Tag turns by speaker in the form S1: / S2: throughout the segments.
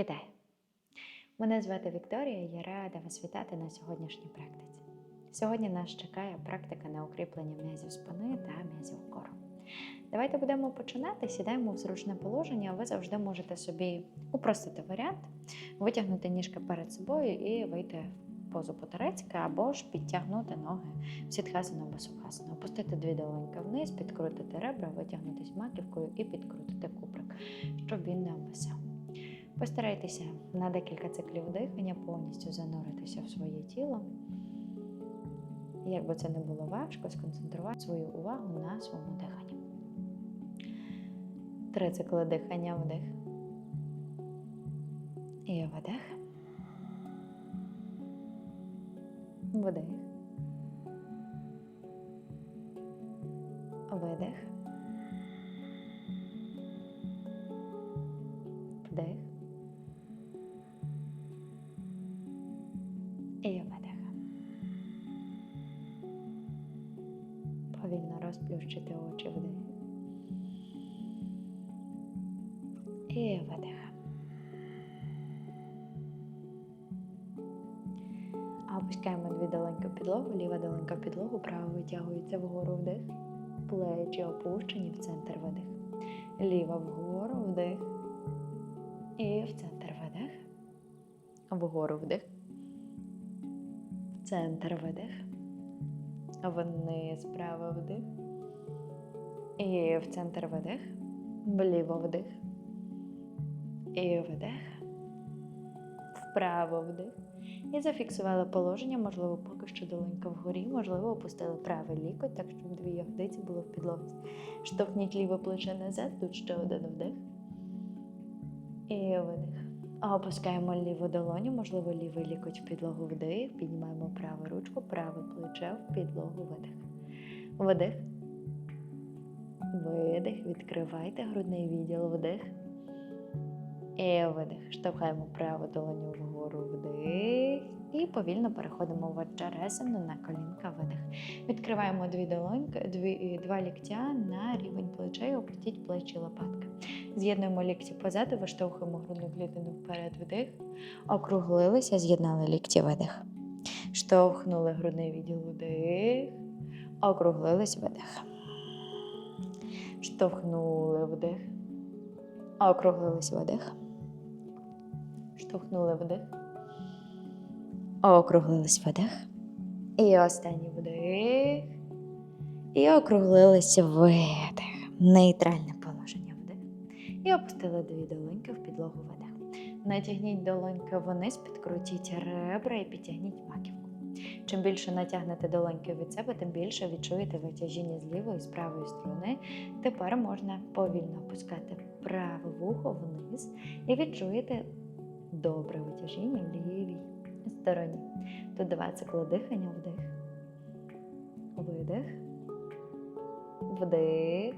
S1: Вітаю! Мене звати Вікторія я рада вас вітати на сьогоднішній практиці. Сьогодні нас чекає практика на укріплення м'язів спини та м'язів кору. Давайте будемо починати. Сідаємо в зручне положення. Ви завжди можете собі упростити варіант, витягнути ніжки перед собою і вийти в позу по-турецьки, або ж підтягнути ноги в сітхасану або сухасану. Опустити дві долоньки вниз, підкрутити ребра, витягнутися маківкою і підкрутити куприк, щоб він не обвисав. Постарайтеся на декілька циклів дихання повністю зануритися в своє тіло. Як би це не було важко, сконцентрувати свою увагу на своєму диханні. Три цикли дихання вдих. І видих. Вдих. Видих. Опускаємо дві долоньки в підлогу, ліва долонька в підлогу, права витягується вгору вдих. Плечі опущені в центр видих. Ліва вгору вдих. І в центр видих. Вгору вдих. В центр видих. Вниз право вдих. І в центр видих. Вліво вдих. І видих. Вправо вдих. І зафіксували положення, можливо, поки що долонька вгорі, можливо, опустили правий лікоть, так щоб дві ягодиці було в підлозі. Штовхніть ліве плече назад, тут ще один вдих. І видих. Опускаємо ліву долоню, можливо, лівий лікоть в підлогу вдих. Піднімаємо праву ручку, праве плече в підлогу видих. Вдих. Видих. Відкривайте грудний відділ вдих. Видих. Штовхаємо праву долоню вгору вдих. І повільно переходимо в аджаресану на колінка видих. Відкриваємо дві долоньки, дві, два ліктя на рівень плечей, опустіть плечі лопатки. З'єднуємо лікті позаду, виштовхуємо грудну клітину вперед вдих. Округлилися, з'єднали лікті видих. Штовхнули грудний відділ вдих. Округлились видих. Штовхнули вдих. Округлились видих. Штовхнули вдих. Округлились видих. І останній вдих. І округлились видих. Нейтральне положення вдих. І опустили дві долоньки в підлогу видих. Натягніть долоньки вниз, підкрутіть ребра і підтягніть маківку. Чим більше натягнете долоньки від себе, тим більше відчуєте витяжіння з лівої і з правої сторони. Тепер можна повільно опускати праве вухо вниз і відчуєте добре витяжіння в лівій стороні. Тут два цикли дихання, вдих, видих, вдих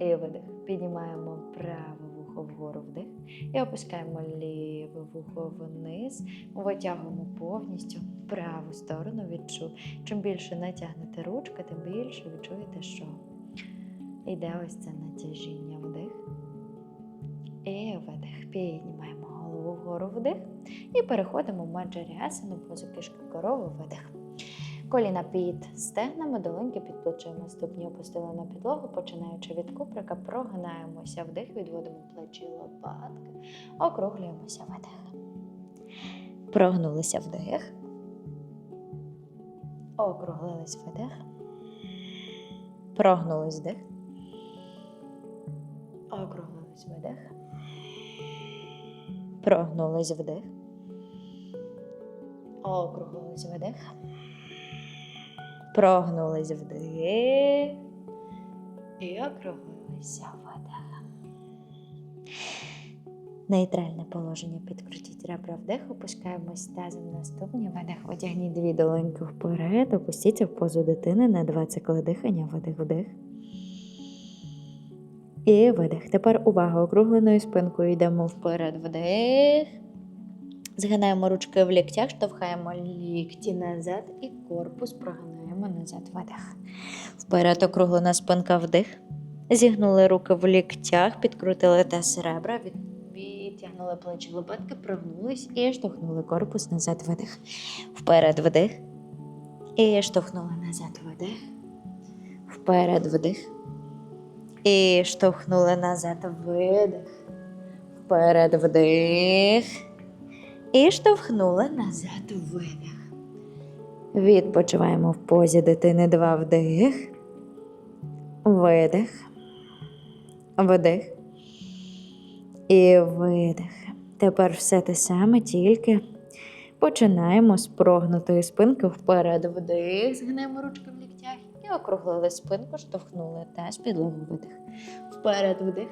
S1: і видих. Піднімаємо праве вухо вгору вдих і опускаємо ліве вухо вниз, витягуємо повністю праву сторону відчу. Чим більше натягнете ручки, тим більше відчуєте, що йде ось це натяжіння вдих. І видих. Піднімаємо вгору вдих. І переходимо в маджаріасану позу кишки корови видих. Коліна під стегнами, долоньки під плечима, ступні опустили на підлогу, починаючи від куприка, прогинаємося вдих, відводимо плечі лопатки, округлюємося видих. Прогнулися вдих. Округлились видих. Прогнулись вдих. Округлились видих. Прогнулись вдих. Округлились видих. Прогнулись вдих. І округлилися видих. Нейтральне положення підкрутіть ребра вдих, опускаємось тазом на ступні, видих, витягніть дві долоньки вперед, опустіться в позу дитини на два цикли дихання, видих, вдих. І видих. Тепер увага округленою спинкою йдемо вперед, вдих. Згинаємо ручки в ліктях, штовхаємо лікті назад і корпус прогинаємо назад видих. Вперед округлена спинка вдих. Зігнули руки в ліктях, підкрутили таз ребра, від- Підтягнули плечі лопатки, прогнулись і штовхнули корпус назад видих. Вперед вдих. І штовхнули назад видих. Вперед вдих. І штовхнули назад видих. Вперед вдих. І штовхнули назад видих. Відпочиваємо в позі дитини. Два вдих. Видих. Вдих. І видих. Тепер все те саме, тільки починаємо з прогнутої спинки вперед вдих. Згнемо ручки і округлили спинку, штовхнули теж підлогу видих. Вперед вдих.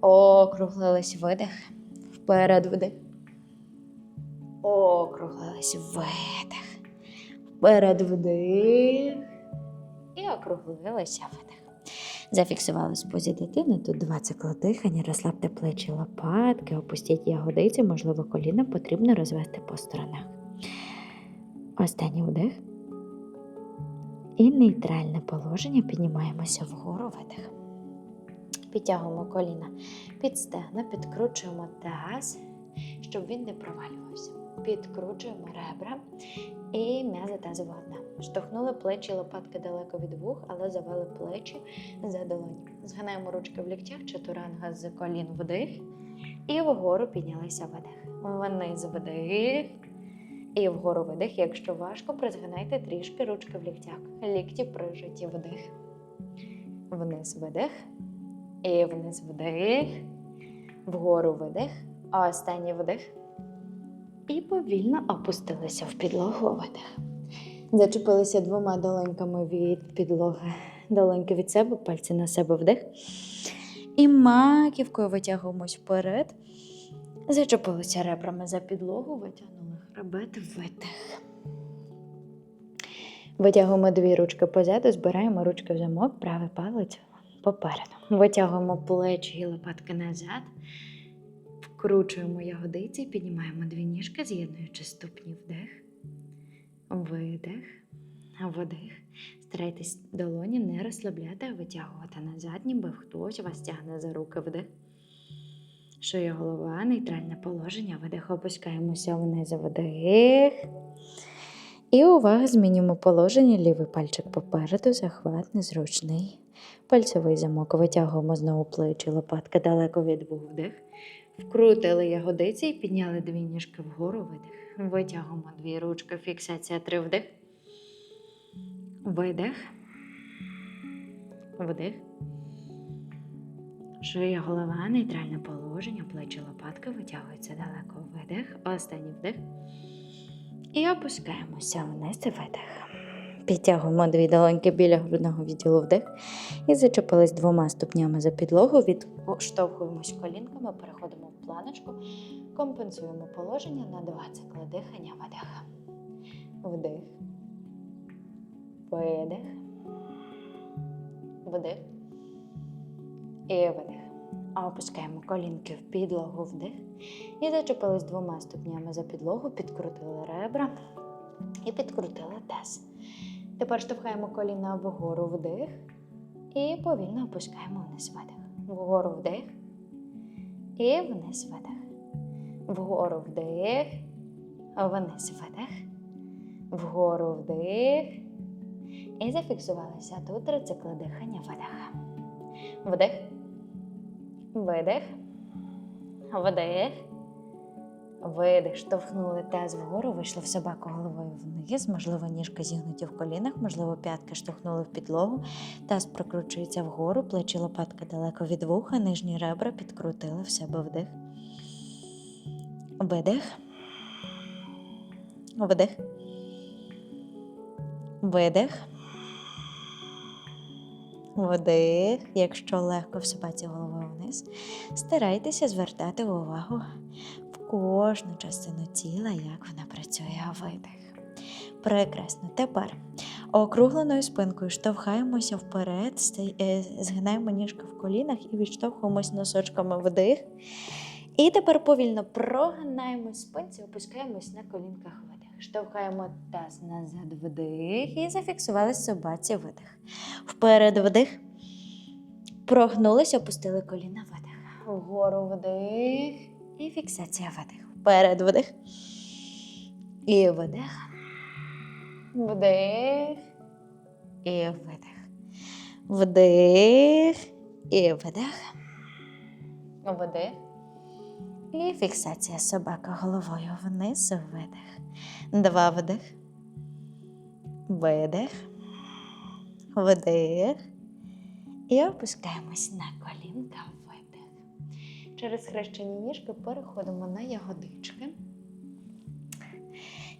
S1: Округлились видих. Вперед вдих. Округлились видих. Вперед вдих. І округлилися видих. Зафіксували в позі дитини. Тут два цикли дихання. Розслабте плечі лопатки, опустіть ягодиці, можливо, коліна потрібно розвести по сторонах. Останній вдих. І нейтральне положення піднімаємося вгору видих. Підтягуємо коліна під стегна, підкручуємо таз, щоб він не провалювався. Підкручуємо ребра і м'язи тазового дна. Штовхнули плечі лопатки далеко від вух, але завели плечі за долоні. Згинаємо ручки в ліктях, чатуранга з колін вдих. І вгору піднялися видих. Вниз вдих. І вгору видих. Якщо важко, призгинайте трішки ручки в ліктях. Лікті прижаті вдих. Вниз видих. І вниз вдих. Вгору видих. Останній вдих. І повільно опустилися в підлогу видих. Зачепилися двома долоньками від підлоги. Долоньки від себе, пальці на себе вдих. І маківкою витягуємось вперед. Зачепилися ребрами за підлогу, витягнули хребет, видих. Витягуємо дві ручки позаду, збираємо ручки в замок, правий палець попереду. Витягуємо плечі і лопатки назад. Вкручуємо ягодиці, піднімаємо дві ніжки, з'єднуючи ступні вдих, видих, вдих. Старайтесь долоні не розслабляти, а витягувати назад, ніби хтось вас тягне за руки вдих. Шия голова, нейтральне положення, видих, опускаємося вниз, вдих. І увага, змінюємо положення, лівий пальчик попереду, захват незручний. Пальцевий замок витягуємо знову плечі, лопатка далеко від вух вдих. Вкрутили ягодиці і підняли дві ніжки вгору видих. Витягуємо дві ручки, фіксація три вдих. Видих. Вдих. Шия голова, нейтральне положення, плечі лопатки витягуються далеко. Видих. Останній вдих. І опускаємося вниз і видих. Підтягуємо дві долоньки біля грудного відділу вдих. І зачепились двома ступнями за підлогу. Відштовхуємось колінками, переходимо в планочку, компенсуємо положення на два цикли дихання. Видих. Вдих. Видих. Вдих. І видих. Опускаємо колінки в підлогу вдих. І зачепились двома ступнями за підлогу, підкрутили ребра і підкрутили таз. Тепер штовхаємо коліна вгору вдих. І повільно опускаємо вниз видих. Вгору вдих. І вниз видих. Вгору вдих. Вниз видих. Вгору вдих. І зафіксувалися тут три цикли дихання видих. Вдих. Видих. Вдих. Видих, штовхнули таз вгору, вийшли в собаку головою вниз, можливо, ніжка зігнуті в колінах, можливо, п'ятки штовхнули в підлогу, таз прокручується вгору, плечі лопатка далеко від вуха, нижні ребра підкрутили в себе вдих. Видих. Вдих. Видих. Вдих. Якщо легко в собаці головою вниз, старайтеся звертати увагу в кожну частину тіла, як вона працює, видих. Прекрасно. Тепер округленою спинкою штовхаємося вперед, згинаємо ніжки в колінах і відштовхуємось носочками вдих. І тепер повільно прогинаємо спинці, опускаємось на колінках видих. Штовхаємо таз назад вдих і зафіксували собаці видих. Вперед вдих. Прогнулися, опустили коліна видих. вгору вдих. І фіксація видих. Вперед вдих. І видих. Вдих. І видих. Вдих. І видих. Вдих. І фіксація собака головою вниз. Видих. Два вдих. Видих. Вдих. І опускаємось на колінка. Видих. Через хрещені ніжки переходимо на ягодички.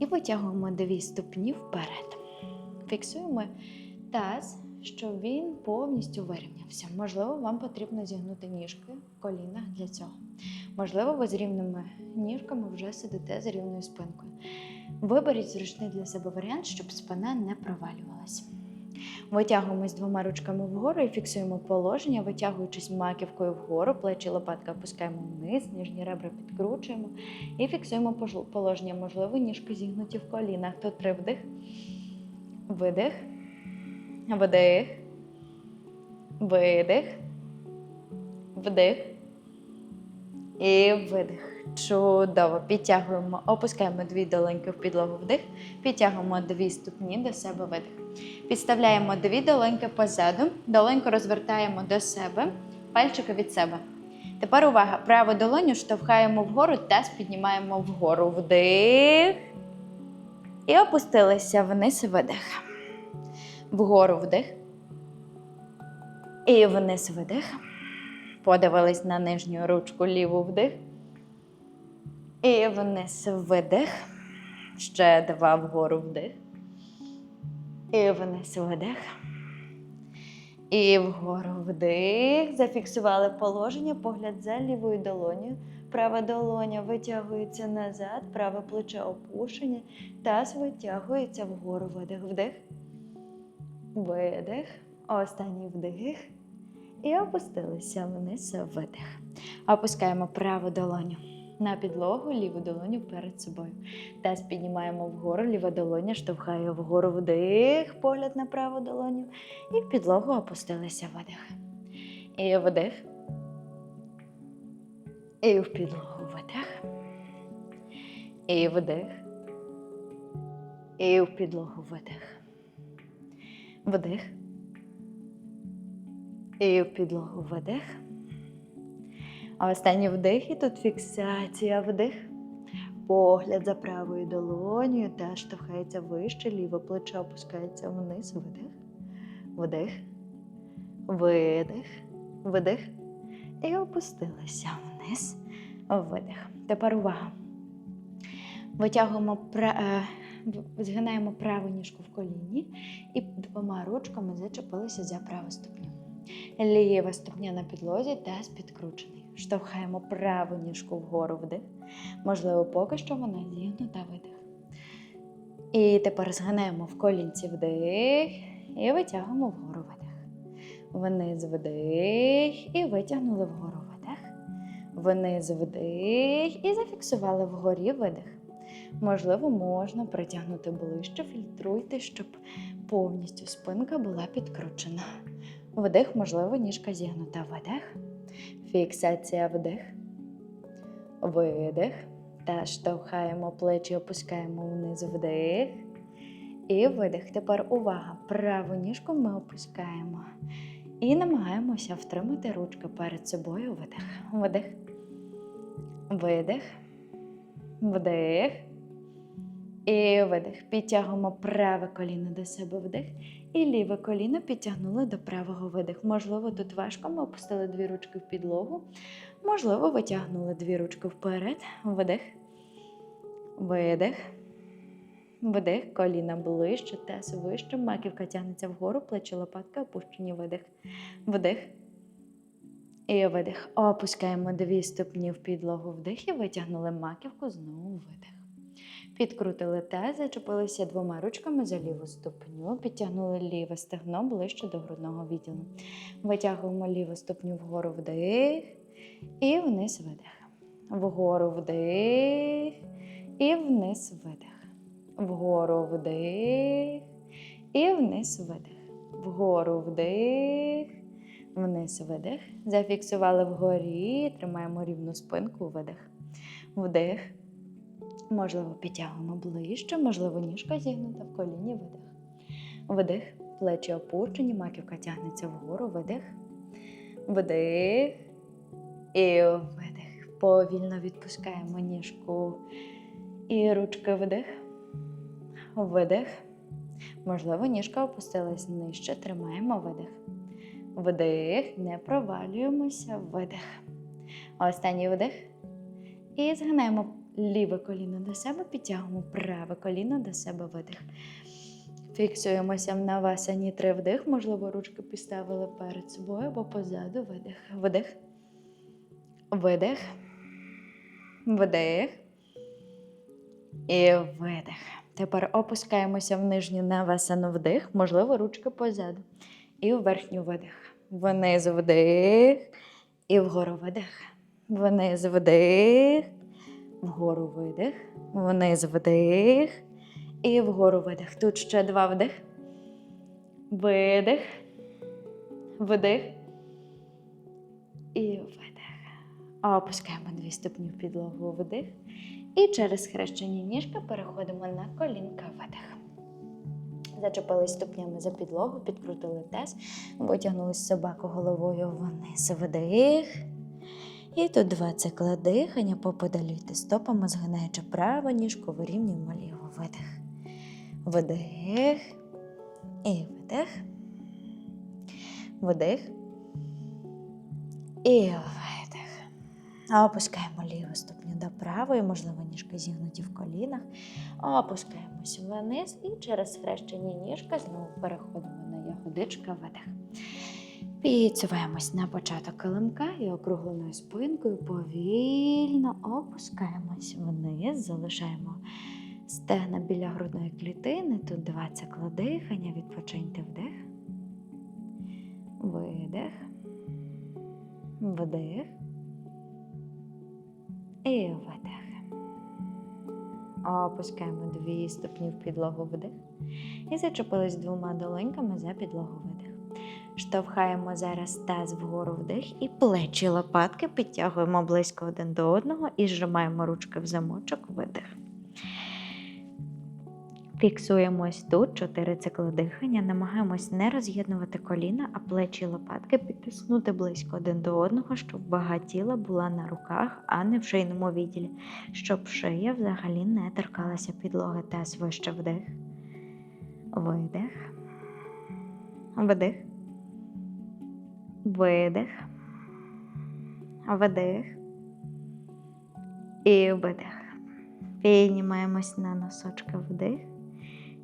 S1: І витягуємо дві ступні вперед. Фіксуємо таз, щоб він повністю вирівнявся. Можливо, вам потрібно зігнути ніжки в колінах для цього. Можливо, ви з рівними ніжками вже сидите з рівною спинкою. Виберіть зручний для себе варіант, щоб спина не провалювалася. Витягуємось двома ручками вгору і фіксуємо положення, витягуючись маківкою вгору, плечі лопатка опускаємо вниз, ніжні ребра підкручуємо і фіксуємо положення. Можливо, ніжки зігнуті в колінах. Тут три вдих, видих, вдих, видих, вдих і видих. Чудово. Підтягуємо, опускаємо дві долоньки в підлогу вдих, підтягуємо дві ступні до себе видих. Підставляємо дві долоньки позаду, долоньку розвертаємо до себе, пальчики від себе. Тепер увага, праву долоню штовхаємо вгору, таз піднімаємо вгору. Вдих. І опустилися вниз видих. Вгору вдих. І вниз видих. Подивились на нижню ручку ліву вдих. І вниз видих. Ще два вгору вдих. І вниз видих. І вгору вдих. Зафіксували положення, погляд за лівою долонею. Права долоня витягується назад, праве плече опущене, таз витягується вгору. Видих, вдих. Видих. Останній вдих. І опустилися вниз видих. Опускаємо праву долоню на підлогу, ліву долоню перед собою. Таз піднімаємо вгору, ліва долоня штовхає вгору вдих, погляд на праву долоню. І в підлогу опустилися видих. І вдих. І в підлогу видих. І вдих. І в підлогу видих. Вдих. І в підлогу видих. А останній вдих і тут фіксація вдих. Погляд за правою долонею та штовхається вище, ліве плече опускається вниз. Вдих. Вдих. Видих. Видих. І опустилися вниз. Видих. Тепер увага. Витягуємо е, згинаємо праву ніжку в коліні і двома ручками зачепилися за праву ступню. Ліва ступня на підлозі, таз підкручений. Штовхаємо праву ніжку вгору вдих. Можливо, поки що вона зігнута видих. І тепер згинаємо в колінці вдих і витягуємо вгору видих. Вниз вдих і витягнули вгору видих. Вниз вдих і зафіксували вгорі видих. Можливо, можна притягнути ближче, фільтруйте, щоб повністю спинка була підкручена. Вдих, можливо, ніжка зігнута. Видих. Фіксація вдих. Видих. Та штовхаємо плечі, опускаємо вниз вдих. І видих. Тепер увага. Праву ніжку ми опускаємо. І намагаємося втримати ручки перед собою. Видих. Видих. Видих. Вдих. І видих. Підтягуємо праве коліно до себе вдих. І ліве коліно підтягнули до правого видих. Можливо, тут важко. Ми опустили дві ручки в підлогу. Можливо, витягнули дві ручки вперед. Вдих. Видих. Вдих. Коліна ближче, таз вище. Маківка тягнеться вгору, плечі лопатка опущені. Видих. Вдих. І видих. Опускаємо дві ступні в підлогу вдих і витягнули маківку, знову видих. Підкрутили таз, зачепилися двома ручками за ліву ступню, підтягнули ліве стегно ближче до грудного відділу. Витягуємо ліву ступню вгору вдих і вниз видих. Вгору вдих і вниз видих. Вгору вдих і вниз видих. Вгору вдих, Вниз видих. Зафіксували вгорі. Тримаємо рівну спинку. Видих. Вдих. Можливо, підтягуємо ближче, можливо, ніжка зігнута в коліні. Видих. Вдих. Плечі опущені, маківка тягнеться вгору. Видих. Вдих. І видих. Повільно відпускаємо ніжку. І ручки вдих. Видих. Можливо, ніжка опустилась нижче. Тримаємо видих. Вдих. Не провалюємося. Видих. Останній вдих. І згинаємо ліве коліно до себе, підтягуємо праве коліно до себе видих. Фіксуємося в навасані три вдих. Можливо, ручки підставили перед собою або позаду. Видих. Вдих. Видих. Вдих. І видих. Тепер опускаємося в нижню навасану вдих. Можливо, ручки позаду. І в верхню видих. Вниз вдих. І вгору видих. Вниз вдих. Вгору видих. Вниз вдих. І вгору видих. Тут ще два вдих. Видих. Вдих. І видих. Опускаємо дві ступні в підлогу вдих. І через схрещені ніжки переходимо на колінка видих. Зачепились ступнями за підлогу, підкрутили таз, витягнули собаку головою вниз вдих. І тут два цикла дихання, поподалюйте стопами, згинаючи праву ніжку, вирівнюємо ліву видих. Вдих. І видих. Вдих. І видих. Опускаємо ліву ступню до правої, можливо, ніжки зігнуті в колінах. Опускаємось вниз і через схрещені ніжки знову переходимо на ягодичка видих. Підсуваємось на початок килимка і округленою спинкою повільно опускаємось вниз, залишаємо стегна біля грудної клітини. Тут два цикла дихання, відпочиньте вдих, видих, вдих і видих. Опускаємо дві ступні в підлогу вдих і зачепились двома долоньками за підлогу видих. Штовхаємо зараз таз вгору вдих і плечі лопатки підтягуємо близько один до одного і зжимаємо ручки в замочок видих. Фіксуємось тут, чотири цикли дихання. Намагаємось не роз'єднувати коліна, а плечі лопатки підтиснути близько один до одного, щоб вага тіла була на руках, а не в шийному відділі, щоб шия взагалі не торкалася підлоги. Таз вище вдих. Видих. Вдих. Видих. Вдих. І видих. Піднімаємось на носочки вдих.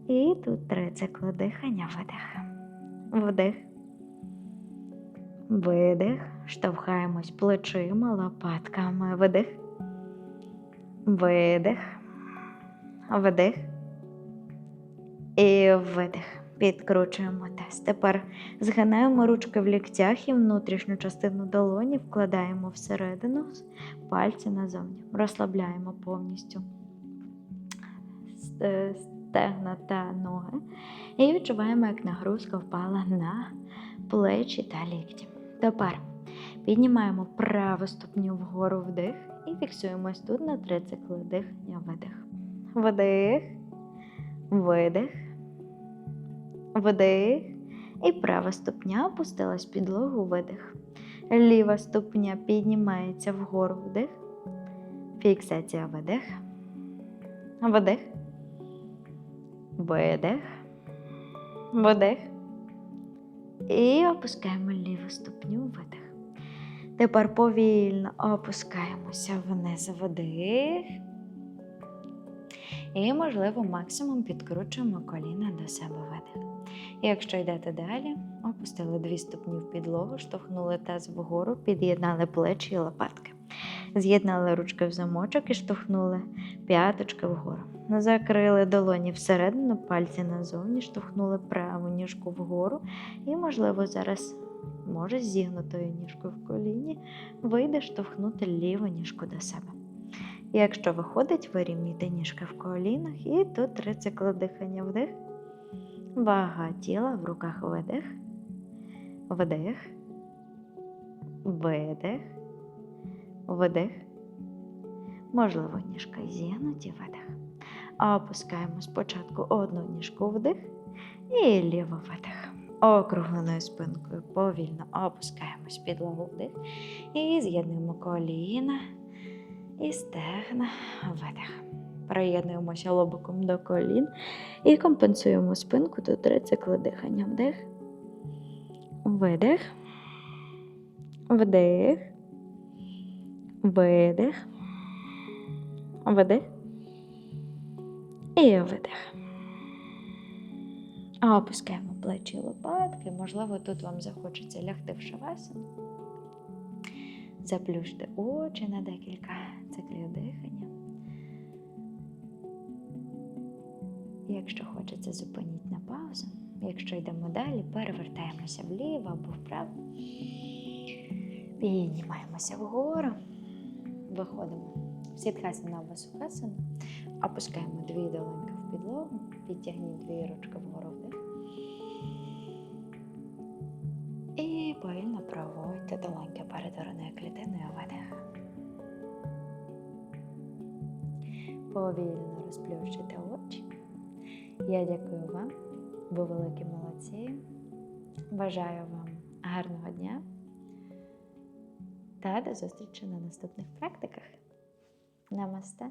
S1: І тут три цикли дихання видих. Вдих. Видих. Штовхаємось плечима, лопатками. Видих. Видих. Вдих. І видих. Підкручуємо таз. Тепер згинаємо ручки в ліктях і внутрішню частину долоні вкладаємо всередину пальці назовні. Розслабляємо повністю стегна та ноги. І відчуваємо, як нагрузка впала на плечі та лікті. Тепер піднімаємо праву ступню вгору вдих і фіксуємось тут на три цикли дихання видих. Вдих, видих, вдих. І права ступня опустилась підлогу видих. Ліва ступня піднімається вгору вдих. Фіксація видих. Вдих. Видих. Вдих. І опускаємо ліву ступню видих. Тепер повільно опускаємося вниз вдих. І, можливо, максимум підкручуємо коліна до себе видих. Якщо йдете далі, опустили дві ступні в підлогу, штовхнули таз вгору, під'єднали плечі і лопатки. З'єднали ручки в замочок і штовхнули п'яточки вгору. Закрили долоні всередину, пальці назовні, штовхнули праву ніжку вгору. І, можливо, зараз може зігнутою ніжкою в коліні вийде штовхнути ліву ніжку до себе. Якщо виходить, вирівнюйте ніжки в колінах і тут три цикли дихання. Вдих. Вага тіла в руках. Видих, вдих, видих, вдих. Можливо, ніжка зігнуті, видих. Опускаємо спочатку одну ніжку. Вдих. І ліву видих. Округленою спинкою повільно опускаємось підлогу вдих. І з'єднуємо коліна і стегна видих. Приєднуємося лобиком до колін і компенсуємо спинку до три цикли дихання. Вдих, видих, вдих, видих, вдих і видих. Опускаємо плечі лопатки. Можливо, тут вам захочеться лягти в шавасану. Заплющте очі на декілька циклів дихання. Якщо хочеться, зупиніть на паузу. Якщо йдемо далі, перевертаємося вліво або вправо. Піднімаємося вгору. Виходимо в сідхасана або сухасану. Опускаємо дві долоньки в підлогу. Підтягніть дві ручки вгору вдих. І повільно проводьте долоньки перед грудною клітиною видих. Повільно розплющите очі. Я дякую вам, ви великі молодці. Бажаю вам гарного дня та до зустрічі на наступних практиках. Намасте!